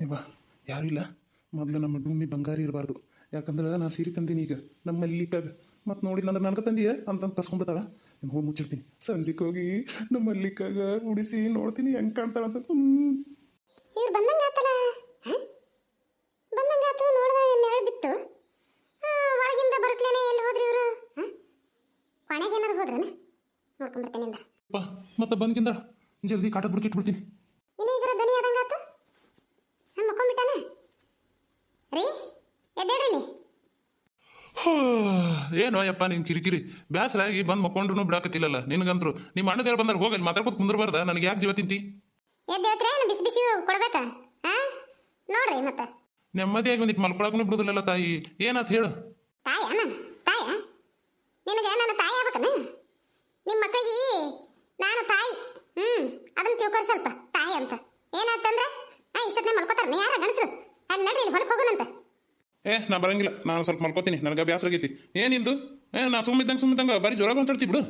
ಇವ ಯಾರು ಇಲ್ಲ. ಮೊದಲು ನಮ್ಮ ಭೂಮಿ ಬಂಗಾರ ಇರಬಾರ್ದು. ಯಾಕಂದ್ರೆ ನಾ ಸೀರೆ ತಂದೀನಿ ಈಗ. ನಮ್ಮ ಮಲ್ಲಿಕಾಗ ಮತ್ತು ನೋಡಿಲ್ಲ ಅಂದ್ರೆ ನನಗೆ ತಂದೀಯ? ಅಂತಂದು ಕಸ್ಕೊಂಡ್ಬಿಡ್ತಾಳ ನಾನು ಹೋಗಿ ಮುಚ್ಚಿರ್ತೀನಿ ಸಂಜೆಗೆ ಹೋಗಿ ನಮ್ಮ ಮಲ್ಲಿಕಾಗ ಉಡಿಸಿ ನೋಡ್ತೀನಿ ಹೆಂಗೆ ಕಾಣ್ತಾಳ ಅಂತ. ಇವ್ರು ಬಂದಂಗೆ ಆತಲ್ಲ ಬಂದಂಗೆ ಆತು ನೋಡ್ದ ನೆರಳು ಬಿತ್ತು? ಒಳಗಿಂದ ಬರ್ಕ್ಲೇನೆ ಎಲ್ಲಿ ಹೋದ್ರಿ ಇವರು? ಕೊನೆಗೆ ಏನಾರು ಹೋದ್ರನ? ನೋಡ್ಕೊಂಬರ್ತೇನೆ ಅಂದ್ರೆ. ಮತ್ತೆ ಬಂದ್ಕಿಂದ? ಜಲ್ದಿ ಕಾಟ ಬಿಡ್ಕಿಟ್ಬಿಡ್ತೀನಿ ಇನ್ನು ಇದರ ದನಿ ಆದಂಗಾತು ಹಾಂ ಮಕ್ಕೊಂಬಿಟ್ಟಾನ ರೀ ಎದ್ದೇಳ್ರಿ ಹಾ, ಏನೋ ಯಪ್ಪ ನಿನ್ ಕಿರಿಕಿರಿ? ಬ್ಯಾಸರಾಗಿ ಬಂದು ಮಕ್ಕೊಂಡ್ರು ಬಿಡಾಕತ್ತಿಲ್ಲಲ್ಲ. ನಿನಗಂದ್ರು ನಿಮ್ಮ ಅಣ್ಣದ ಹೇಳಿ ಬಂದ್ರೆ ಹೋಗಲ್ಲಿ ಮಾತಾಡ್ಕೊತ ಕುಂದ್ರಬಾರ್ದ? ನನಗೆ ಯಾಕೆ ಜೀವ ತಿಂತಿ? ಬಿಸಿ ಬಿಸಿ ಕೊಡ್ಬೇಕಾ? ಹಾಂ ನೋಡ್ರಿ ಮತ್ತೆ. ನೆಮ್ಮದಿಯಾಗಿ ಒಂದಿಟ್ಟು ಮಲ್ಕೊಳಕ್ಕೂ ಬಿಡುದಿಲ್ಲಲ್ಲ ತಾಯಿ. ಏನಾತ್ ಹೇಳು ತಾಯ ನಿನಗೆ ನನ್ನ ತಾಯಿ ಆಗ್ಬೇಕನ ನಿಮ್ಮ ಮಕ್ಕಳಿಗೆ ನಾನು ತಾಯಿ ಹ್ಞೂ ಅದನ್ನ ತಿಳ್ಕೊರಿ ಸ್ವಲ್ಪ ತಾಯಿ ಅಂತ ಏನಾಯ್ತಂದ್ರೆ ಹಾಂ ಇಷ್ಟೊತ್ತನೇ ಮಲ್ಕೋತಾರ ಯಾರ ಗಣಸರು ಅಲ್ಲಿ ನಡ್ರಿ ಇಲ್ಲಿ ಹೊಲಕ್ಕೆ ಹೋಗೋಣಂತ ಏ ನಾ ಬರಂಗಿಲ್ಲ. ನಾನು ಸ್ವಲ್ಪ ಮಲ್ಕೋತೀನಿ. ನನಗೆ ಬ್ಯಾಸರಾಗೈತಿ ಏನಿಂದು ಏ ನಾ ಸುಮ್ಮಿದ್ದಂಗೆ ಸುಮ್ಮಿದ್ದಂಗೆ ಬರೀ ಜ್ವರ ಮಾತಾಡ್ತಿ ಬಿಡು.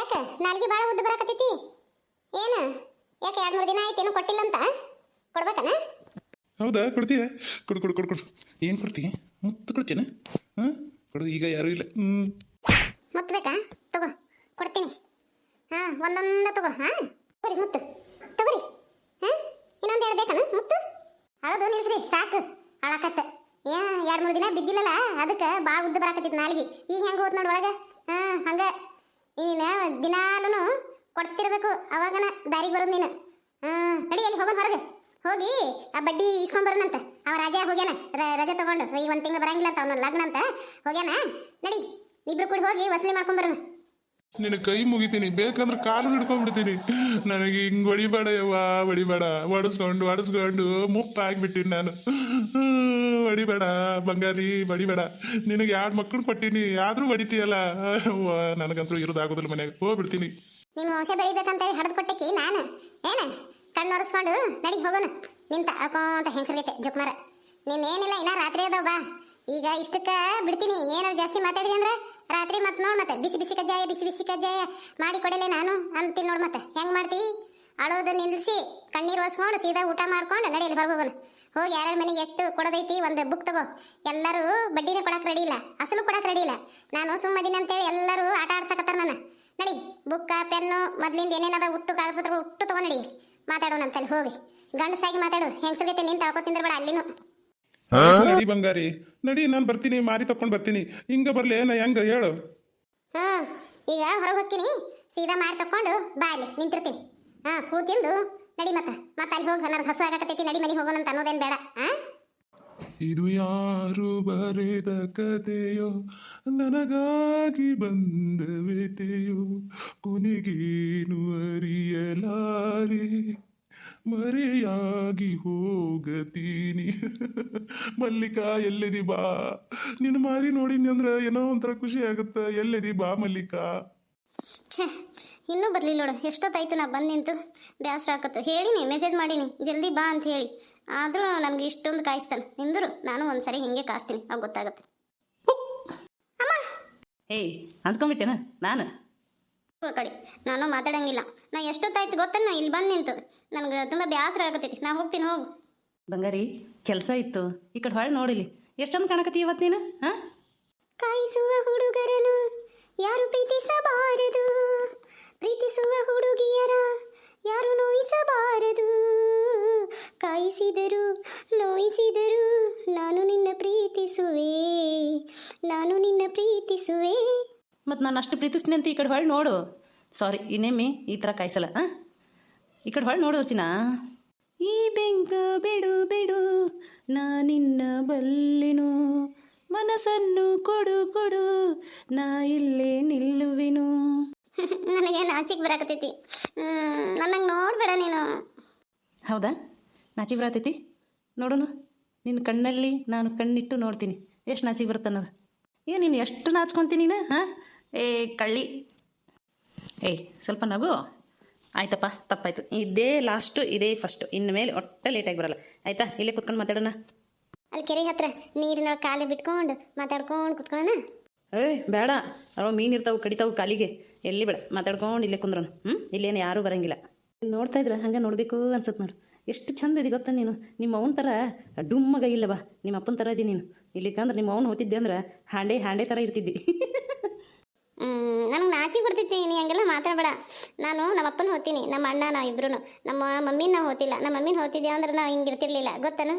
ಯಾಕೆ? ನಾಲ್ಗೆ ಭಾಳ ಉದ್ದ ಬರಾಕತ್ತೈತಿ. ಏನು? ಯಾಕೆ ಎರಡು ಮೂರು ದಿನ ಆಯ್ತು ಏನು ಕೊಟ್ಟಿಲ್ಲ ಅಂತ ಕೊಡ್ಬೇಕನ? ಹೌದಾ? ಕೊಡ್ತೀಯ? ಕೊಡು ಕೊಡು ಕೊಡು ಕೊಡು. ಏನು ಕೊಡ್ತೀಯ? ಮುತ್ತು ಕೊಡ್ತೀನ ಹಾಂ? ಕೊಡು ಈಗ ಯಾರೂ ಇಲ್ಲ. ಹ್ಞೂ ಮುತ್ತು ಬೇಕಾ? ತಗೋ ಕೊಡ್ತೀನಿ. ಹಾಂ ಒಂದೊಂದ ತಗೋ ಹಾಂ? ತಗೋರಿ ಮುತ್ತು. ತಗೋರಿ. ಹಾಂ ಇನ್ನೊಂದು ಎರಡು ಬೇಕನ? ಮುತ್ತು? ಅಳೋದು ನಿಲ್ಸ್ರಿ ಸಾಕು. ಅಳಕತ್ತ. ಏ ಎರಡು ಮೂರು ದಿನ ಬಿದ್ದಿಲ್ಲಲ್ಲ ಅದಕ್ಕೆ ಭಾಳ ಉದ್ದ ಬರಾಕತ್ತಿತ್ತು ನಾಲಿಗೆ. ಈಗ ಹೆಂಗೆ ಹೋತ್ ನೋಡಿ ಒಳಗೆ? ಹಾಂ, ಹಂಗೆ. ನೀನು ದಿನಾಲೂ ಕೊಡ್ತಿರ್ಬೇಕು, ಅವಾಗನ ದಾರಿಗೆ ಬರೋದು ನೀನು. ಹಾಂ, ನಡಿ ಎಲ್ಲಿ ಹೋಗೋಣ ಹೊರಗೆ. ಹೋಗಿ ಆ ಬಡ್ಡಿ ಇಸ್ಕೊಂಬರೋಣಂತ ಅವ ರಾಜ ಹೋಗ್ಯಾನ ರಜೆ ತಗೊಂಡು. ಈಗ ಒಂದು ತಿಂಗಳು ಬರಂಗಿಲ್ಲ ಅಂತ ಅವನ ಲಗ್ನ ಅಂತ ಹೋಗ್ಯಾನ. ನಡಿ, ಇಬ್ರು ಕೂಡ ಹೋಗಿ ವಸೂಲಿ ಮಾಡ್ಕೊಂಬರೋಣ ನಿನ್ನ ಕೈ ಮುಗಿತೀನಿ. ಬೇಕಂದ್ರೆ ಕಾಲು ಹಿಡ್ಕೊಂಡ್ಬಿಡ್ತೀನಿ. ನನಗೆ ಹಿಂಗೆ ಹೊಡಿಬೇಡ ಯವ್ವ, ಹೊಡಿಬೇಡ. ಹೊಡಿಸ್ಕೊಂಡು ಹೊಡಿಸ್ಕೊಂಡು ಮುಪ್ಪ ಆಗಿಬಿಟ್ಟಿನಿ ನಾನು. ಹೊಡಿಬೇಡ ಬಂಗಾರಿ ಹೊಡಿಬೇಡ. ನಿನಗೆ ಎರಡು ಮಕ್ಕಳು ಕೊಟ್ಟೀನಿ. ಆದರೂ ಹೊಡಿತೀಯಲ್ಲ. ನನಗಂತೂ ಇರೋದಾಗೋದಿಲ್ಲ ಮನೆಗೆ. ಹೋಗ್ಬಿಡ್ತೀನಿ. ನಿಮ್ಮ ವಂಶ ಬೆಳಿಬೇಕಂತೇಳಿ ಹಡ್ದು ಕೊಟ್ಟಕ್ಕಿ ನಾನು? ಏನ? ಕಣ್ಣು ಒರೆಸ್ಕೊಂಡು ನಡಿ ಹೋಗೋಣ ನಿಂತ ಅಳ್ಕೊಂತ ಹೆಂಗಸರ್ಗೈತೆ ಜುಕ್ಮಾರ. ನೀನೇನಿಲ್ಲ ಇನ್ನ ರಾತ್ರಿ ಅದಾವ ಬಾ. ಈಗ ಇಷ್ಟಕ್ಕೆ ಬಿಡ್ತೀನಿ. ಏನಾರು ಜಾಸ್ತಿ ಮಾತಾಡಿದೆ ಅಂದ್ರೆ? ರಾತ್ರಿ ಮತ್ತೆ ನೋಡ್ ಮತ್ತೆ. ಬಿಸಿ ಬಿಸಿ ಕಜ್ಜಾಯ, ಬಿಸಿ ಬಿಸಿ ಕಜ್ಜಾಯ. ಮಾಡಿ ಕೊಡಲೆ ನಾನು. ಅಂತೀನಿ ನೋಡ್ ಮತ್ತೆ. ಹೆಂಗ್ ಮಾಡ್ತಿ? ಅಳೋದು ನಿಲ್ಲಿಸಿ ಕಣ್ಣೀರು ಒರೆಸ್ಕೊಂಡು ಸೀದಾ ಊಟ ಮಾಡ್ಕೊಂಡು ನಡಿಯಲ್ಲಿ ಹೊರಗೆ ಹೋಗೋಣ ಹೋಗಿ ಯಾರ್ಯಾರ ಮನೆಗೆ ಎಷ್ಟು ಕೊಡೋದೈತಿ ಒಂದು ಬುಕ್ ತಗೋ. ಎಲ್ಲರೂ ಬಡ್ಡಿನೇ ಕೊಡಕ್ಕೆ ರೆಡಿ ಇಲ್ಲ. ಅಸಲು ಕೊಡಕ್ಕೆ ರೆಡಿ ಇಲ್ಲ. ನಾನು ಸುಮ್ಮದಿನ ಅಂತೇಳಿ ಎಲ್ಲರೂ ಆಟ ಆಡ್ಸಕತ್ತಾರ ನನ್ನ ನಡಿ ಬುಕ್ಕ ಪೆನ್ನು ಮೊದ್ಲಿಂದ ಏನೇನದ ಉಟ್ಟು ಕಾಗದಪತ್ರ ಹುಟ್ಟು ತಗೊಂಡ್ ನಡಿ. ಮಾತಾಡೋಣ ಅಂತಲ್ಲಿ ಹೋಗಿ. ಗಂಡಸಾಗಿ ಮಾತಾಡು. ಹೆಂಗ್ಸಗೈತೆ ನಿಂತ ತಳ್ಕೊತಿಂದ್ರ ಬೇಡ ಅಲ್ಲಿನೂ. ನಡಿ ಬಂಗಾರಿ. ನಡಿ ನಾನು ಬರ್ತೀನಿ ಮಾರಿ ತಕೊಂಡು ಬರ್ತೀನಿ. ಹಿಂಗ ಬರ್ಲಿ ಏನ ಹೆಂಗ ಹೇಳು. ಹಾ ಈಗ ಹೊರಗೆ ಹೋಗ್ತೀನಿ. ಸೀದಾ ಮಾರಿ ತಕೊಂಡು ಬಾ ಅಲ್ಲಿ ನಿಂತಿರ್ತೀನಿ. ಹಾ ಕೂಳು ತಿಂದು ನಡಿ ಮತ್ತ. ಮತ್ತೆ ಅಲ್ಲಿ ಹೋಗಿ ನನಗೆ ಹಸು ಆಗಕತ್ತೈತಿ ನಡಿ ಮನೆಗೆ ಹೋಗೋಣ ಅಂತ ಅನ್ನೋದೇನು ಬೇಡ ಹಾ? ಇದು ಯಾರು ಬರೆದ ಕತೆಯೋ ನನಗಾಗಿ ಬಂದ ವ್ಯತೆಯೋ ಕೊನೆಗೇನು ಅರಿಯಲಾರೆ? ಮರೆಯಾಗಿ ಹೋಗತೀನಿ. ಮಲ್ಲಿಕಾ ಎಲ್ಲಿದಿ ಬಾ? ನಿನ್ನ ಮಾರಿ ನೋಡಿನಿ ಅಂದ್ರೆ ಏನೋ ಒಂಥರ ಖುಷಿ ಆಗುತ್ತೆ. ಎಲ್ಲಿದಿ ಬಾ ಮಲ್ಲಿಕಾ? ಛೆ ಇನ್ನೂ ಬರಲಿಲ್ಲ ನೋಡು. ಎಷ್ಟೊತ್ತಾಯ್ತು ನಾ ಬಂದು ನಿಂತು? ಬೇಸರ ಹಾಕತ್ತು ಹೇಳಿನಿ ಮೆಸೇಜ್ ಮಾಡೀನಿ. ಜಲ್ದಿ ಬಾ ಅಂತ ಹೇಳಿ. ಆದರೂ ನಮ್ಗೆ ಇಷ್ಟೊಂದು ಕಾಯಿಸ್ತಾನೆ. ನಿಂದರು ನಾನು ಒಂದ್ಸರಿ ಹಿಂಗೆ ಕಾಯಿಸ್ತೀನಿ. ಅವಾಗ ಗೊತ್ತಾಗುತ್ತೆ. ಏಯ್ ಹಂಚ್ಕೊಂಬಿಟ್ಟೆನ ನಾನು? ಕಡೆ. ನಾನು ಮಾತಾಡಂಗಿಲ್ಲ. ನಾ ಎಷ್ಟೊತ್ತಾಯ್ತು ಗೊತ್ತೇನ ಇಲ್ಲಿ ಬಂದು ನಿಂತು. ನನಗೆ ತುಂಬ ಬೇಸರ ಆಗತೈತಿ. ನಾ ಹೋಗ್ತೀನಿ ಹೋಗು. ಬಂಗಾರಿ ಕೆಲಸ ಇತ್ತು. ಈ ಕಡೆ ಹೊಳೆ ನೋಡಿಲಿ ಎಷ್ಟೊಂದು ಕಾಣಕತ್ತಿ ಇವತ್ತು ನೀನು ಹಾಂ? ಕಾಯಿಸುವ ಹುಡುಗರನು ಯಾರು ಪ್ರೀತಿಸಬಾರದು? ಪ್ರೀತಿಸುವ ಹುಡುಗಿಯರ ಯಾರು ನೋಯಿಸಬಾರದು? ಕಾಯಿಸಿದರು ನೋಯಿಸಿದರು ನಾನು ನಿನ್ನ ಪ್ರೀತಿಸುವೆ. ನಾನು ನಿನ್ನ ಪ್ರೀತಿಸುವೆ. ಮತ್ತು ನಾನು ಅಷ್ಟು ಪ್ರೀತಿಸ್ತೀನಿ ಅಂತ ಈ ಕಡೆ ಹೊಳ್ಳಿ ನೋಡು. ಸಾರಿ ಇನ್ನೇಮಿ ಈ ಥರ ಕಾಯಿಸಲ್ಲ ಹಾಂ? ಈ ಕಡೆ ಹೊಳ್ಳಿ ನೋಡು ಚಿನ್ನ ಈ ಬೆಂಕ ಬಿಡು ಬಿಡು ನಾ ನಿನ್ನ ಬಲ್ಲಿನು. ಮನಸ್ಸನ್ನು ಕೊಡು ಕೊಡು ನಾ ಇಲ್ಲೇ ನಿಲ್ಲುವೆನು. ನನಗೆ ನಾಚಿಕ್ ಬರಾಕತೈತಿ ನನಗೆ ನೋಡ್ಬೇಡ ನೀನು. ಹೌದಾ? ನಾಚಿಗೆ ಬರತೈತಿ ನೋಡೋಣ ನಿನ್ನ ಕಣ್ಣಲ್ಲಿ ನಾನು ಕಣ್ಣಿಟ್ಟು ನೋಡ್ತೀನಿ. ಎಷ್ಟು ನಾಚಿಗೆ ಬರುತ್ತೆ ಅನ್ನೋದು ಏ ನೀನು ಎಷ್ಟು ನಾಚ್ಕೊತೀನಿ ನೀನು ಹಾಂ? ಏ ಕಳ್ಳಿ. ಏಯ್ ಸ್ವಲ್ಪ ನಗು. ಆಯ್ತಪ್ಪ ತಪ್ಪಾಯ್ತು. ಇದೇ ಲಾಸ್ಟು ಇದೇ ಫಸ್ಟು ಇನ್ನು ಮೇಲೆ ಒಟ್ಟೆ ಲೇಟಾಗಿ ಬರಲ್ಲ. ಆಯ್ತಾ? ಇಲ್ಲೇ ಕುತ್ಕೊಂಡು ಮಾತಾಡೋಣ. ಅಲ್ಲಿ ಕೆರೆ ಹತ್ರ ನೀರಿನ ಕಾಲು ಬಿಟ್ಕೊಂಡು ಮಾತಾಡ್ಕೊಂಡು ಕುತ್ಕೊಳ್ಳೋಣ? ಏಯ್ ಬೇಡ. ಅವ ಮೀನು ಇರ್ತಾವೆ ಕಡಿತಾವು ಕಾಲಿಗೆ. ಎಲ್ಲಿ ಬೇಡ. ಮಾತಾಡ್ಕೊಂಡು ಇಲ್ಲೇ ಕುಂದ್ರೋಣ. ಹ್ಞೂ ಇಲ್ಲೇನು ಯಾರೂ ಬರಂಗಿಲ್ಲ. ನೋಡ್ತಾ ಇದ್ರೆ ಹಂಗೆ ನೋಡಬೇಕು ಅನ್ಸುತ್ತೆ ನೋಡು. ಎಷ್ಟು ಚಂದ ಇದೆ ಗೊತ್ತಾ ನೀನು? ನಿಮ್ಮ ಅವನ ಥರ ಡುಮ್ಮಗ ಇಲ್ಲವ? ನಿಮ್ಮ ಅಪ್ಪನ ಥರ ಇದೀನಿ ನೀನು. ಇಲ್ಲಿಕಂದ್ರೆ ನಿಮ್ಮ ಅವನು ಹೋತಿದ್ದೆ ಅಂದ್ರೆ ಹಾಂಡೆ ಹಾಂಡೆ ಥರ ಇರ್ತಿದ್ದಿ. ನನಗೆ ನಾಚಿ ಬರ್ತೈತಿ ನೀ ಹಂಗೆಲ್ಲ ಮಾತಾಡಬೇಡ. ನಾನು ನಮ್ಮ ಅಪ್ಪನ ಹೋಗ್ತೀನಿ ನಮ್ಮ ಅಣ್ಣ ನಾವು ಇಬ್ರು ನಮ್ಮ ಮಮ್ಮಿನ ನಾವು ಹೋತಿಲ್ಲ ನಮ್ಮ ಮಮ್ಮಿನ ಹೋತಿದ್ದೆ ಅಂದ್ರೆ ನಾವು ಹಿಂಗೆ ಇರ್ತಿರ್ಲಿಲ್ಲ ಗೊತ್ತನ?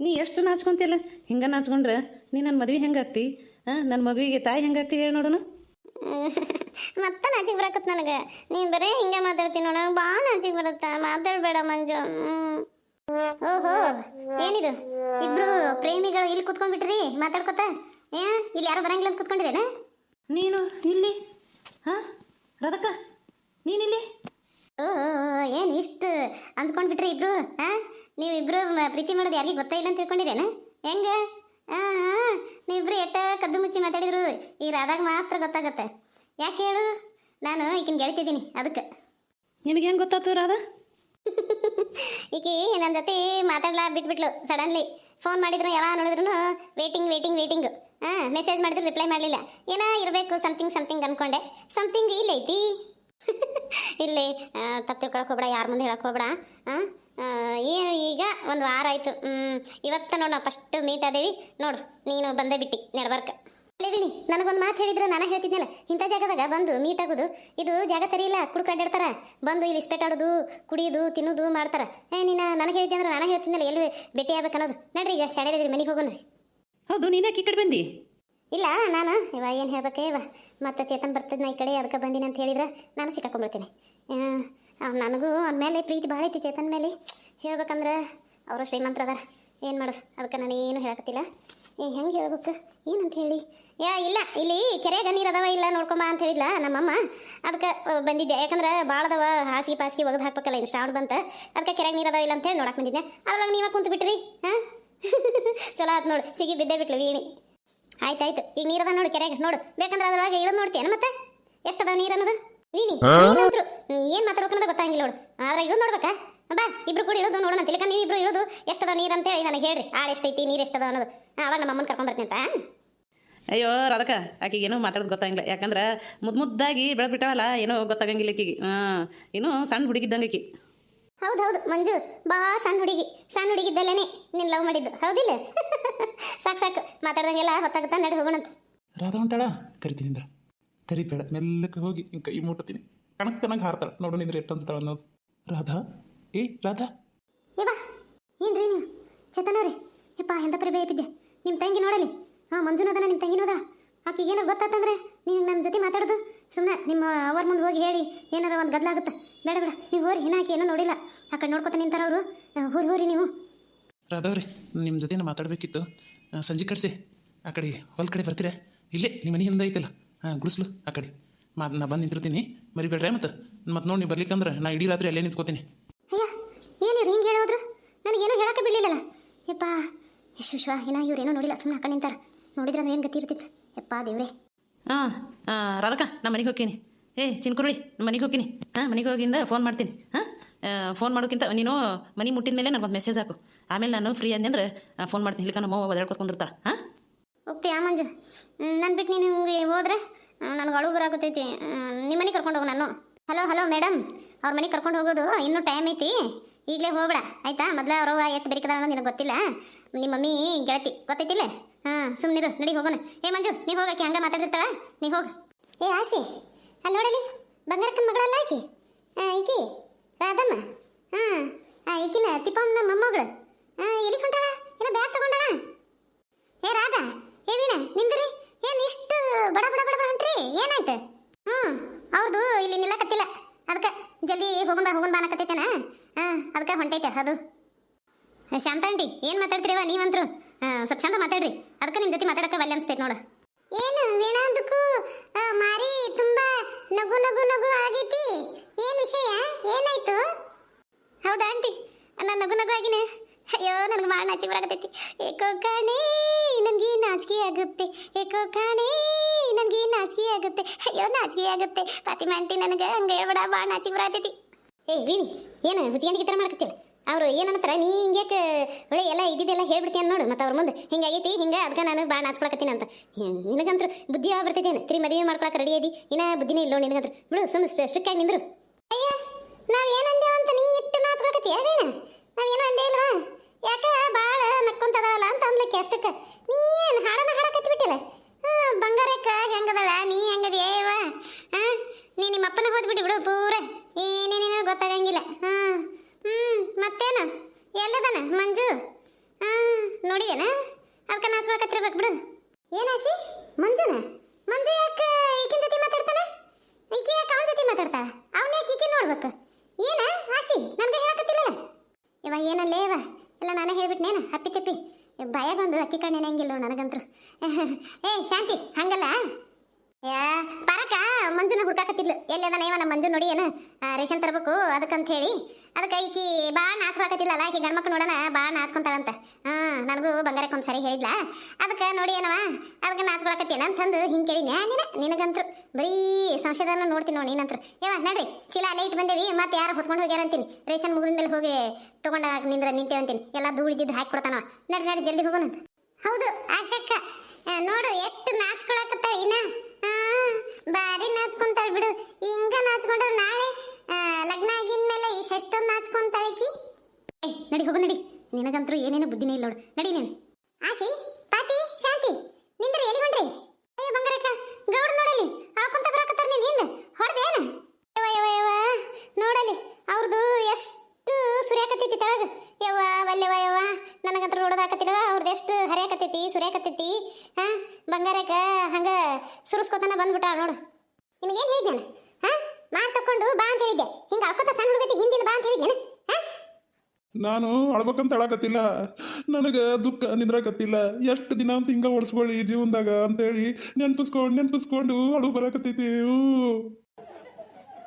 ನೀ ಎಷ್ಟು ನಾಚ್ಕೊಂತಿಲ್ಲ ಹಿಂಗೆ ನಾಚ್ಕೊಂಡ್ರೆ? ನೀ ನನ್ನ ಮದುವೆ ಹೆಂಗೆ ಆಗ್ತಿ? ಹಾಂ ನನ್ನ ಮದುವೆಗೆ ತಾಯಿ ಹೆಂಗೆ ಆಗ್ತಿ ಹೇಳಿ ನೋಡೋಣ. ಮತ್ತೆ ನಾಚಿಗೆ ಬರಕತ್ ನನಗೆ. ನೀನು ಬರೀ ಹಿಂಗೆ ಮಾತಾಡ್ತೀನಿ ನನಗೆ ಭಾಳ ನಾಚಿಗೆ ಬರುತ್ತಾ. ಮಾತಾಡಬೇಡ ಮಂಜು ಹ್ಮ್. ಓಹೋ ಏನಿದು? ಇಬ್ರು ಪ್ರೇಮಿಗಳು ಇಲ್ಲಿ ಕುತ್ಕೊಂಡ್ಬಿಟ್ರಿ ಮಾತಾಡ್ಕೊತ? ಏ ಇಲ್ಲಿ ಯಾರು ಬರಂಗಿಲ್ಲ ಅಂತ ಕುತ್ಕೊಂಡಿರೇನ? ನೀನು ಇಲ್ಲಿ? ಹಾಂ? ರಾಧಕ್ಕ ನೀನಿಲ್ಲಿ? ಓ ಏನು ಇಷ್ಟು ಅನ್ಸ್ಕೊಂಡ್ಬಿಟ್ರಿ ಇಬ್ರು? ಹಾಂ? ನೀವು ಇಬ್ರು ಪ್ರೀತಿ ಮಾಡೋದು ಯಾರಿಗೆ ಗೊತ್ತಾ ಇಲ್ಲ ಅಂತ ತಿಳ್ಕೊಂಡಿರೇನ? ಹೆಂಗೆ? ಹಾಂ ಹಾಂ. ನೀವಿಬ್ರು ಎಟ್ಟ ಕದ್ದು ಮುಚ್ಚಿ ಮಾತಾಡಿದ್ರು ಈ ರಾಧಾಗ ಮಾತ್ರ ಗೊತ್ತಾಗತ್ತೆ. ಯಾಕೆ ಹೇಳು? ನಾನು ಈಕಿನ ಗೆಳ್ತಿದ್ದೀನಿ ಅದಕ್ಕೆ. ನಿನಗೆ ಹೆಂಗೆ ಗೊತ್ತಾಯ್ತು ರಾಧಾ? ಈಕಿ ನನ್ನ ಜೊತೆ ಮಾತಾಡ್ಲಾ ಬಿಟ್ಬಿಟ್ಲು ಸಡನ್ಲಿ ಫೋನ್ ಮಾಡಿದ್ರು ಯಾವಾಗ ನೋಡಿದ್ರು ವೇಟಿಂಗ್ ವೇಟಿಂಗ್ ವೇಟಿಂಗ್ ಹಾಂ ಮೆಸೇಜ್ ಮಾಡಿದ್ರು ರಿಪ್ಲೈ ಮಾಡಲಿಲ್ಲ. ಏನೋ ಇರಬೇಕು ಸಮಥಿಂಗ್ ಸಮಥಿಂಗ್ ಅನ್ಕೊಂಡೆ. ಸಮಥಿಂಗ್ ಇಲ್ಲೈತಿ. ಇಲ್ಲಿ ತಪ್ಪು ತಿಳ್ಕೊಳಕ್ ಹೋಗ್ಬೇಡ, ಯಾರ ಮುಂದೆ ಹೇಳಕ್ಕೆ ಹೋಗ್ಬೇಡ ಏನು ಈಗ ಒಂದು ವಾರ ಆಯಿತು. ಇವತ್ತ ನೋಡು, ನಾವು ಫಸ್ಟ್ ಮೀಟ್ ಆದೇವಿ. ನೋಡು, ನೀನು ಬಂದೇ ಬಿಟ್ಟಿ ನಡ್ಬರ್ಕ ಲೇವಿಣಿ ನನಗೊಂದು ಮಾತು ಹೇಳಿದ್ರೆ, ನಾನು ಹೇಳ್ತಿದ್ನಲ್ಲ. ಇಂಥ ಜಾಗದಾಗ ಬಂದು ಮೀಟ್ ಆಗೋದು, ಇದು ಜಾಗ ಸರಿ ಇಲ್ಲ, ಕುಡುಕ ಅಡ್ಡಾಡ್ತಾರ. ಬಂದು ಇಲ್ಲಿ ಇಸ್ಪೆಟ್ ಆಡೋದು, ಕುಡಿಯೋದು, ತಿನ್ನೋದು ಮಾಡ್ತಾರ. ಏ, ನೀನು, ನನಗೆ ಹೇಳಿದ್ದೆ ಅಂದ್ರೆ ನಾನು ಹೇಳ್ತಿದ್ನಲ್ಲ, ಎಲ್ಲಿ ಭೇಟಿ ಆಗ್ಬೇಕು ಅನ್ನೋದು ನಡ್ರಿ, ಈಗ ಶಾಲೆದಿರಿ ಮನೆಗೆ ಹೋಗೋಣ್ರಿ ಹೌದು ನೀನ್ಯಾಕೆ ಈ ಕಡೆ ಬಂದಿ? ಇಲ್ಲ, ನಾನು ಇವ ಏನು ಹೇಳ್ಬೇಕೆ, ಇವ ಮತ್ತೆ ಚೇತನ್ ಬರ್ತದ ಈ ಕಡೆ, ಅದಕ್ಕೆ ಬಂದಿನಿ ಅಂತ ಹೇಳಿದ್ರೆ ನಾನು ಸಿಕ್ಕಾಕೊಂಡ್ಬಿಡ್ತೀನಿ. ನನಗೂ ಅವನ ಮೇಲೆ ಪ್ರೀತಿ ಭಾಳ ಐತಿ ಚೇತನ್ ಮೇಲೆ. ಹೇಳ್ಬೇಕಂದ್ರೆ ಅವರು ಶ್ರೀಮಂತರದಾರ ಏನು ಮಾಡೋದು? ಅದಕ್ಕೆ ನಾನು ಏನು ಹೇಳಕತ್ತಿಲ್ಲ. ಏ, ಹೆಂಗೆ ಹೇಳ್ಬೇಕು? ಏನಂತ ಹೇಳಿ? ಯಾ, ಇಲ್ಲ, ಇಲ್ಲಿ ಕೆರೆಯಾಗ ನೀರು ಅದಾವ, ಇಲ್ಲ ನೋಡ್ಕೊಂಬ ಅಂತ ಹೇಳಿದ್ಲ ನಮ್ಮಮ್ಮ. ಅದಕ್ಕೆ ಬಂದಿದ್ದೆ. ಯಾಕಂದ್ರೆ ಭಾಳ ಅದಾವ, ಹಾಸಿಗೆ ಪಾಸಿಗೆ ಒಗೆದು ಹಾಕ್ಬೇಕಲ್ಲ ಇನ್ನು ಶ್ರಾವಣ ಬಂತ. ಅದಕ್ಕೆ ಕೆರೆಗೆ ನೀರು ಅದಾವ, ಇಲ್ಲ ಅಂತ ಹೇಳಿ ನೋಡಕ್ಕೆ ಬಂದಿದ್ದೆ. ಅದ್ರೊಳಗೆ ನೀವೇ ಕುಂತು ಬಿಟ್ರಿ ಹಾಂ ಚಲೋ ಆಯ್ತು ನೋಡಿ ಸಿಗಿ ಬಿದ್ದೇ ಬಿಟ್ಲು ವೀಣಿ. ಆಯ್ತಾಯ್ತು ಈಗ ನೀರದ ನೋಡಿ ಕೆರೆಗೆ ನೋಡು. ಬೇಕಂದ್ರೆ ಅದ್ರೊಳಗೆ ಇಳು ನೋಡ್ತೀಯನ ಮತ್ತೆ? ಎಷ್ಟದ ನೀರು ಅನ್ನೋದು? ವೀಣಿ ಏನಾದ್ರು ಏನು ಮಾತಾಡ್ಬೇಕನ್ನೋದು ಗೊತ್ತಾಗಿಲ್ಲ ನೋಡು. ಆದ್ರೆ ಇಳು ನೋಡ್ಬೇಕಾ? ಬಾ ಇಬ್ರು ಕೂಡ ಇಳುದು ನೋಡೋಣ ತಿಳ್ಕ ನೀವು ಇಬ್ರು ಇಳುದು ಎಷ್ಟದ ನೀರು ಅಂತ ಹೇಳಿ ನನಗೆ ಹೇಳ್ರಿ. ಆಳು ಎಷ್ಟೈತಿ ನೀರು ಎಷ್ಟದ ಅನ್ನೋದು. ಆವಾಗ ಅವಾಗ ನಮ್ಮ ಅಮ್ಮನ ಕರ್ಕೊಂಡ್ ಬರ್ತೀನಿ ಅಂತ. ಅಯ್ಯೋ ರಾಧಕ ಆಕಿಗೆ ಏನೋ ಮಾತಾಡೋದು ಗೊತ್ತಾಗಿಲ್ಲ. ಯಾಕಂದ್ರೆ ಮುದ್ದು ಮುದ್ದಾಗಿ ಬೆಳೆದ್ಬಿಟ್ಟಾಳಲ್ಲ ಏನೋ ಗೊತ್ತಾಗಂಗಿಲ್ಲ ಆಕಿಗೆ ಹಾಂ ಏನೋ ಸಣ್ಣ ಹುಡುಗಿದ್ದಂಗೆ ಆಕಿ. ಹೌದು ಹೌದು. ಮಂಜು ಭಾಳ ಸಣ್ಣ ಹುಡುಗಿ. ಸಣ್ಣ ಹುಡುಗಿದ್ದಲ್ಲೇನೆ ನೀನು ಲವ್ ಮಾಡಿದ್ದು. ಹೌದಿಲ್ಲ? ಸಾಕು ಸಾಕು. ಮಾತಾಡ್ದಂಗೆಲ್ಲ ಹೊತ್ತಾಗುತ್ತಾ ನಡೆ ಹೋಗೋಣಂತ. ರಾಧಾ ಹೊಂಟಾಳ ಕರಿತೀನಿ ಇಂದ್ರ ಕರಿತಾಳ ಮೆಲ್ಲಕ್ಕೆ ಹೋಗಿ ಕೈ ಮುಟ್ಟತೀನಿ ಕಣಕ್ ಕಣಕ್ ಹಾರ್ತಾಳ. ನೋಡು ನಿಂದ್ರೆ ಎಷ್ಟು ಅನ್ಸ್ತಾಳ ಅನ್ನೋದು. ರಾಧಾ? ಏ ರಾಧಾ? ಏ ಬಾ. ಏನ್ರಿ ನೀವು ಚೇತನವ್ರಿ ಯಪ್ಪ ಎಂತ ಪರಿ ಬೇಯ್ತಿದ್ದೆ ನಿಮ್ಮ ತಂಗಿ ನೋಡಲಿ. ಹಾಂ ಮಂಜುನದನ ನಿಮ್ಮ ತಂಗಿ ನೋದಳ ಆಕಿಗೆ ಏನೋ ಗೊತ್ತಾತಂದ್ರೆ ನೀವು ನನ್ನ ಜೊತೆ ಮಾತಾಡೋದು. ಸುಮ್ಮನೆ ನಿಮ್ಮ ಅವ್ರ ಮುಂದೆ ಹೋಗಿ ಹೇಳಿ ಏನಾರ ಒಂದು ಗದ್ಲಾಗುತ್ತೆ? ಬೇಡ ಬೇಡ. ನೀವು ಹೋರಿ ಏನಾಕಿ ಏನೋ ನೋಡಿಲ್ಲ. ಆ ಕಡೆ ನೋಡ್ಕೊತ ನಿಂತಾರ ಅವರು. ಹೋರಿ ಹೋರಿ ನೀವು. ರಾಧವ್ರಿ ನಿಮ್ಮ ಜೊತೆ ಮಾತಾಡಬೇಕಿತ್ತು. ಸಂಜೆ ಕಡಿಸಿ ಆ ಕಡೆ ಹೊಲ್ ಕಡೆ ಬರ್ತೀರಾ? ಇಲ್ಲೇ ನಿಮ್ಮ ಮನೆ ಹಿಂದೆ ಐತಲ್ಲ. ಹಾಂ ಗುಡಿಸ್ಲು ಆ ಕಡೆ. ಮಾ ನಾ ಬಂದು ನಿಂತಿರ್ತೀನಿ. ಮರಿಬೇಡ್ರೆ ಮತ್ತೆ ಮತ್ತೆ ನೋಡಿ ನೀವು ಬರ್ಲಿಕ್ಕಂದ್ರೆ ನಾ ಇಡೀ ರಾತ್ರಿ ಅಲ್ಲೇ ನಿಂತ್ಕೋತೀನಿ. ಅಯ್ಯ ಏನಿವ್ರು ಹಿಂಗೆ ಹೇಳೋದ್ರು? ನನಗೇನು ಹೇಳಕ್ಕೆ ಬಿಡಲಿಲ್ಲಲ್ಲ. ಯಪ್ಪ ಯಶುಶ್ವ ಇನ್ನ ಇವ್ರೇನೋ ನೋಡಿಲ್ಲ ಸುಮ್ಮನೆ ಹಾಕೊಂಡು ನಿಂತಾರ. ನೋಡಿದ್ರೆ ಏನು ಗತಿ ಇರ್ತಿತ್ತು. ಯಪ್ಪ ದೇವ್ರೆ. ಹಾಂ ರಾಧಕ್ಕ ನಮ್ಮ ಮನೆಗೆ ಹೋಗ್ತೀನಿ. ಏ ಚಿನ್ಕುರುಳಿ ಮನೆಗೆ ಹೋಗ್ತೀನಿ. ಹಾಂ, ಮನೆಗೆ ಹೋಗಿಂದ ಫೋನ್ ಮಾಡ್ತೀನಿ. ಹಾಂ ಫೋನ್ ಮಾಡೋಕ್ಕಿಂತ ನೀನು ಮನೆ ಮುಟ್ಟಿದ ಮೇಲೆ ನನಗೊಂದು ಮೆಸೇಜ್ ಹಾಕು. ಆಮೇಲೆ ನಾನು ಫ್ರೀ ಅಂದೆ ಅಂದ್ರೆ ಫೋನ್ ಮಾಡ್ತೀನಿ. ಇಲ್ಲಿಕ ನಮ್ಮ ಒದಾಡ್ಕೊತ್ಕೊಂಡಿರ್ತಾಳೆ ಹಾಂ? ಓಕೆ ಆ ಮಂಜು ನಾನು ಬಿಟ್ಟು ನೀನು ಹಿಂಗೆ ಹೋದ್ರೆ ನನಗೆ ಅಳು ಬರಾಗತೈತಿ ನಿಮ್ಮ ಮನೆಗೆ ಕರ್ಕೊಂಡು ಹೋಗು ನಾನು. ಹಲೋ ಹಲೋ ಮೇಡಮ್ ಅವ್ರ ಮನೆಗೆ ಕರ್ಕೊಂಡು ಹೋಗೋದು ಇನ್ನೂ ಟೈಮ್ ಐತಿ. ಈಗಲೇ ಹೋಗ್ಬೇಡ. ಆಯ್ತಾ? ಮೊದಲ ಅವ್ರವ್ವ ಎಷ್ಟು ಬೇರೆ ಅನ್ನೋದು ನಿನಗೆ ಗೊತ್ತಿಲ್ಲ? ನಿಮ್ಮ ಮಮ್ಮಿ ಗೆಳತಿ, ಗೊತ್ತೈತಿಲ್ಲ? ಹಾಂ ಸುಮ್ಮನಿರು ನಡಿ ಹೋಗೋಣ. ಏ, ಮಂಜು ನೀವು ಹೋಗಕ್ಕೆ ಹಂಗೆ ಮಾತಾಡ್ತಿರ್ತಾಳ? ನೀ ಹೋಗು. ಏ, ಆಶಿ ಅಲ್ಲಿ ನೋಡಲಿ ಬಂಗಾರಕ್ಕನ ಮಗಳಲ್ಲ ಆಕಿ? ಈಕಿ? ರಾಧಮ್ಮ? ಹಾಂ ಈಕಿನ ತಿಪ್ಪಮ್ಮನ ಮೊಮ್ಮಗಳು. ಹಾಂ ಎಲ್ಲಿ ಕೊಂಡಾಳ ಏನೋ ಬ್ಯಾಗ್ ತಗೊಂಡಾಳ? ಏ, ರಾಧಾ, ಏ, ವೀಣಾ, ನಿಂದ್ರಿ. ಏನ್ ಇಷ್ಟು ಬಡ ಬಡ ಬಡ ಬಡ ಹೊಂಟ್ರಿ ಏನಾಯ್ತು? ಹ್ಮ್ ಅವ್ರದ್ದು ಇಲ್ಲಿ ನಿಲ್ಲಕತ್ತಿಲ್ಲ. ಅದಕ್ಕೆ ಜಲ್ದಿ ಹೋಗೋಣ ಬಾ ಹೋಗೋಣ ಬಾ ಅನ್ನಕತ್ತೈತೇನ? ಹಾ ಅದಕ್ಕೆ ಹೊಂಟೈತೆ, ಅದು. ಶಾಂತಾಂಟಿ ಏನು ಮಾತಾಡ್ತೀರವ ನೀವಂತ್ರು? ಸ್ವಲ್ಪ ಚಂದ ಮಾತಾಡ್ರಿ. ಅದಕ್ಕೆ ನಿಮ್ ಜೊತೆ ಮಾತಾಡಕ್ಕೆ ಒಲ್ಲೆ ಅನ್ಸ್ತೈತೆ ನೋಡು. ಏನು ವೀಣಾ ತುಂಬಾ ನಗು ನಗು ನಗು ಆಗೈತಿ. ಏನ್ ವಿಷಯ? ಏನಾಯ್ತು? ಹೌದಾ ಆಂಟಿ? ನಾನು ನಗು ನಗು ಆಗಿನ. ಅಯ್ಯೋ, ನನಗೆ ಭಾಳ ನಾಚಿಕೆ ಬರಾಕತ್ತೈತಿ. ಏಕೋ ಕಾಣೆ, ನನಗೆ ನಾಚಿಕೆ ಆಗುತ್ತೆ. ಏಕೋ ಕಾಣೆ, ನನಗೆ ನಾಚಿಕೆ ಆಗುತ್ತೆ. ಅಯ್ಯೋ, ನಾಚಿಕೆ ಆಗುತ್ತೆ. ಫಾತಿಮಾ ಆಂಟಿ, ನನಗೆ ಹಂಗೆ ಹೇಳ್ಬೇಡ ಭಾಳ ನಾಚಿಕೆ ಬರಾಕತ್ತೈತಿ. ಏ, ವೀಣಿ, ಏನು ಹುಚ್ಚಿಗಂಡಿಗೆ ಥರ ಮಾಡ್ಕತ್ತೀರ ಅವರು ಏನಂತಾರ ನೀ ಹಿಂಗ್ಯಾಕೆ ಒಳ್ಳೆ ಎಲ್ಲ ಇದ್ದಿದ್ದೆಲ್ಲ ಹೇಳ್ಬಿಡ್ತೀನಿ ನೋಡು, ಮತ್ತೆ ಅವ್ರ ಮುಂದೆ. ಹಿಂಗಾಗೈತಿ, ಹಿಂಗೆ ಅದಕ್ಕೆ ನಾನು ಭಾಳ ನಾಚ್ಕೊಳಕತ್ತೀನಿ ಅಂತ. ನಿನಗಂತ್ರ ಬುದ್ಧಿ ಯಾವ ಬರ್ತೈತೇನು ತಿರಿ ಮದುವೆ ಮಾಡ್ಕೊಳಕ್ಕೆ ರೆಡಿ ಐದಿ ಇನ್ನ ಬುದ್ಧಿನೇ ಇಲ್ಲೋ ನಿನಗಂತ್ರ. ಬಿಡು ಸುಮ್ಮನೆ ಸ್ಟ್ರಿಕ್ಟ್ ನಿಂದ್ರು. ಅಯ್ಯ, ನಾವು ಏನಂದೇವ ಅಂತ ನೀ ಇಟ್ಟು ನಾಚ್ಕೊಳಕತ್ತೀಯ ನಾವು ಏನೋ ಅಂದೇ ಇಲ್ವಾ? ಯಾಕ ಭಾಳ ನಕ್ಕೊಂತದಳಲ್ಲ ಅಂತ ಅಂದ್ಲಕ್ಕೆ ಅಷ್ಟಕ್ಕೆ. ನೀ ಏನು ಹಾಡನ ಹಾಡಕತ್ತಿ ಬಿಟ್ಟಿಲ್ಲ ಹಾಂ ಬಂಗಾರಕ್ಕ ಹೆಂಗದಳ ನೀ ಹೆಂಗದಿಯವ ಹಾಂ ನೀ ನಿಮ್ಮ ಅಪ್ಪನ ಹೋದ್ಬಿಟ್ಟು ಬಿಡು ಪೂರ ಏನೇನೇನೋ ಗೊತ್ತಾಗಂಗಿಲ್ಲ ಹಾಂ ಹ್ಞೂ ಮತ್ತೇನು ಎಲ್ಲದನ ಮಂಜು ಹಾಂ ನೋಡಿದೇನ ಅದಕ್ಕೆ ನಾಚ್ಕೊಳಕತ್ತಿರ್ಬೇಕು ಬಿಡು ಏನಾಶಿ ಮಂಜುನ ಮಂಜು ಯಾಕೆ ಈಕಿನ ಜೊತೆ ಮಾತಾಡ್ತಾನೆ ಈಕೆ ಯಾಕೆ ಅವನ ಜೊತೆ ಮಾತಾಡ್ತಾಳ ಅವನ ಯಾಕೆ ಈಕೆ ನೋಡ್ಬೇಕು ಏನ ಆಸಿ ನನಗೆ ಹೇಳಕತ್ತಿಲ್ಲ ಇವ ಏನಲ್ಲೇ ಇವ ಎಲ್ಲ ನಾನೇ ಹೇಳ್ಬಿಟ್ನೇನು ಅಪ್ಪಿ ತಪ್ಪಿ. ಭಯ ಬಂದು ಅಕ್ಕಿ ಕಣ್ಣೇನಂಗಿಲ್ಲ ನನಗಂತರು. ಏ, ಶಾಂತಿ, ಹಂಗಲ್ಲ? ಪರಕ ಮಂಜುನ ಹುಡ್ಕಾಕತ್ತಿದ್ಲು. ಎಲ್ಲದ ನೈವ ನಮ್ಮ ಮಂಜು ನೋಡಿ ಏನು? ರೇಷನ್ ತರಬೇಕು ಅದಕ್ಕಂತ ಹೇಳಿ. ಅದಕ್ಕೆ ಈಕಿ ಭಾಳ ನಾಚ್ಕೊಳಕತ್ತಿಲ್ಲಲ್ಲ ಆಕಿ ಗಂಡ್ಮಕ್ಳು ನೋಡೋಣ ಭಾಳ ನಾಚ್ಕೊಂತಾಳಂತ. ಹ್ಞೂ, ನನಗೂ ಬಂಗಾರಕ್ಕೆ ಒಂದ್ಸರಿ ಹೇಳಿದ್ಲ. ಅದಕ್ಕೆ ನೋಡಿ ಏನವ, ಅದಕ್ಕೆ ನಾಚ್ಕೊಳಕತ್ತೇನ ಅಂತಂದು ಹಿಂಗೆ ಕೇಳಿ ನ್ಯಾನಿನ ನಿನಗಂತರು, ಬರೀ ಸಂಶಯದನ್ನ ನೋಡ್ತೀನಿ ನೋಡಿ ನೀನಂತ್ರು. ಏವ ನಡ್ರಿ, ಚೀಲ ಅಲ್ಲೇ ಇಟ್ಟು ಬಂದೇವಿ, ಮತ್ತೆ ಯಾರು ಹೊತ್ಕೊಂಡು ಹೋಗ್ಯಾರ ಅಂತೀನಿ. ರೇಷನ್ ಮುಗಿದ ಮೇಲೆ ಹೋಗಿ ತಗೊಂಡ ನಿಂದ್ರ ನಿಂತೇವೆ ಅಂತೀನಿ. ಎಲ್ಲ ಧೂಳಿದ್ದು ಹಾಕಿ ಕೊಡ್ತಾನ ನಡ್ರಿ ನಡ್ರಿ, ಜಲ್ದಿ ಹೋಗೋಣ ಹೌದು, ಆಶಕ್ಕ. ನೋಡು, ಎಷ್ಟು ನಾಚ್ಕೊಳಕತ್ತ ಇನ್ನ. ಬಾರಿ ನಾಚ್ಕೊಂತಾಳ ಬಿಡು. ಹಿಂಗ ನಾಚ್ಕೊಂಡ್ರೆ ನಾಳೆ ಲಗ್ನ ಆಗಿದ್ಮೇಲೆ ಎಷ್ಟೊಂದು ನಾಚ್ಕೊಂತಾಳಕಿ ಏ, ನಡಿ ಹೋಗು ನಡಿ. ನಿನಗಂತರೂ ಏನೇನು ಬುದ್ಧಿನೇ ಇಲ್ಲ ನೋಡು. ನಡಿ ನೀನು. ಆಸಿ ಪಾತಿ, ಶಾಂತಿ, ನಿಂದ್ರ ಎಲ್ಲಿ ಬಂದ್ರಿ ಅಯ್ಯ ಬಂಗಾರಕ್ಕ, ಗೌಡ ನೋಡಲಿ. ಹಾಕೊಂತ ಬರಕತ್ತಾರ ನೀನು ಹಿಂದೆ ಹೊಡ್ದೇನ? ಯವ ಯವ ಯವ ನೋಡಲಿ. ಅವ್ರದ್ದು ಎಷ್ಟು ಸುರಿಯಾಕತ್ತೈತಿ ತಳಗ. ಯವ ವಲ್ಲೆವ ಯವ ನನಗಂತರೂ ನೋಡೋದಾಕತ್ತಿಲ್ವ ಅವ್ರದ್ದು ಎಷ್ಟು ಹರಿಯಾಕತ್ತೈತಿ, ಸುರಿಯಾಕತ್ತೈತಿ. ಹಾ, ಬಂಗಾರಕ್ಕ, ಹಂಗ ಸುರಿಸ್ಕೊತಾನ ಬಂದ್ಬಿಟ್ಟ ನೋಡು. ನಿನಗೇನು ಹೇಳಿದ್ದೆ ಹಾ? ಮಾರ್ ತಕೊಂಡು ಬಾ ಅಂತ ಹೇಳಿದ್ದೆ. ಹಿಂಗ ಅಳ್ಕೊತ ಸಣ್ಣ ಹುಡುಗತಿ ಹಿಂದಿನ ಬಾ ಅಂತ ಹೇಳಿದ್ದೇನೆ ನಾನು ಅಳ್ಬೇಕಂತ ಅಳಕತ್ತಿಲ್ಲ ನನಗೆ ದುಃಖ, ನಿಂದ್ರಾಕತ್ತಿಲ್ಲ. ಎಷ್ಟು ದಿನ ಅಂತ ಹಿಂಗ ಓಡಿಸ್ಕೊಳ್ಳಿ ಜೀವನದಾಗ ಅಂತೇಳಿ ನೆನ್ಪಿಸ್ಕೊಂಡು ನೆನ್ಪಿಸ್ಕೊಂಡು ಅಳು ಬರಾಕತ್ತೈತಿ.